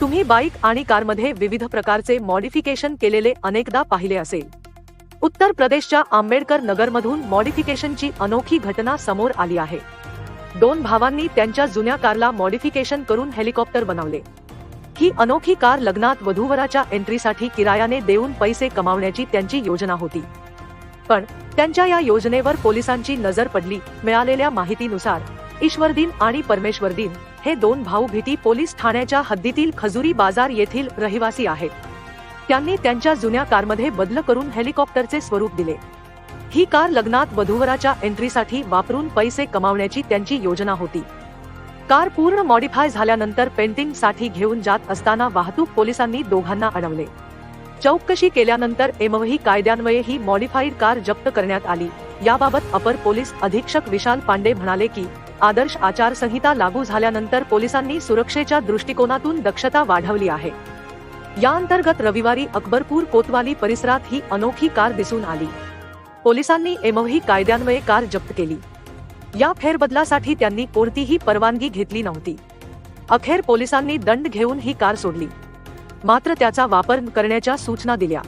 तुम्ही बाईक आणि कारमध्ये विविध प्रकारचे मॉडिफिकेशन केलेले अनेकदा पाहिले असेल. उत्तर प्रदेशच्या आंबेडकर नगरमधून मॉडिफिकेशनची अनोखी घटना समोर आली आहे. दोन भावांनी त्यांच्या जुन्या कारला मॉडिफिकेशन करून हेलिकॉप्टर बनवले. ही अनोखी कार लग्नात वधूवराच्या एंट्रीसाठी किरायाने देऊन पैसे कमावण्याची त्यांची योजना होती. पण त्यांच्या या योजनेवर पोलिसांची नजर पडली मिळालेल्या माहितीनुसार ईश्वर दिन आणि परमेश्वर दिन हे दोन भाऊ भीती पोलीस ठाण्याच्या हद्दीतील खजुरी बाजार येथील रहिवासी आहेत. त्यांनी त्यांच्या जुन्या कारमध्ये बदल करून हेलिकॉप्टरचे स्वरूप दिले. ही कार लग्नात वधूवराच्या एंट्रीसाठी वापरून पैसे कमावण्याची त्यांची योजना होती. कार पूर्ण मॉडिफाय झाल्यानंतर पेंटिंगसाठी घेऊन जात असताना वाहतूक पोलिसांनी दोघांना अडवले. चौकशी केल्यानंतर एमवही कायद्यान्वये ही मॉडिफाईड कार जप्त करण्यात आली. याबाबत अपर पोलीस अधीक्षक विशाल पांडे म्हणाले की आदर्श आचारसंहिता लागू झाल्यानंतर पोलिसांनी सुरक्षेच्या दृष्टिकोनातून दक्षता वाढवली आहे. या अंतर्गत रविवारी अकबरपूर कोतवाली परिसरात ही अनोखी कार दिसून आली. पोलिसांनी एमव्ही कायद्यान्वये कार जप्त केली. या फेरबदलासाठी त्यांनी कोणतीही परवानगी घेतली नव्हती. अखेर पोलिसांनी दंड घेऊन ही कार सोडली. मात्र त्याचा वापर करण्याच्या सूचना दिल्या.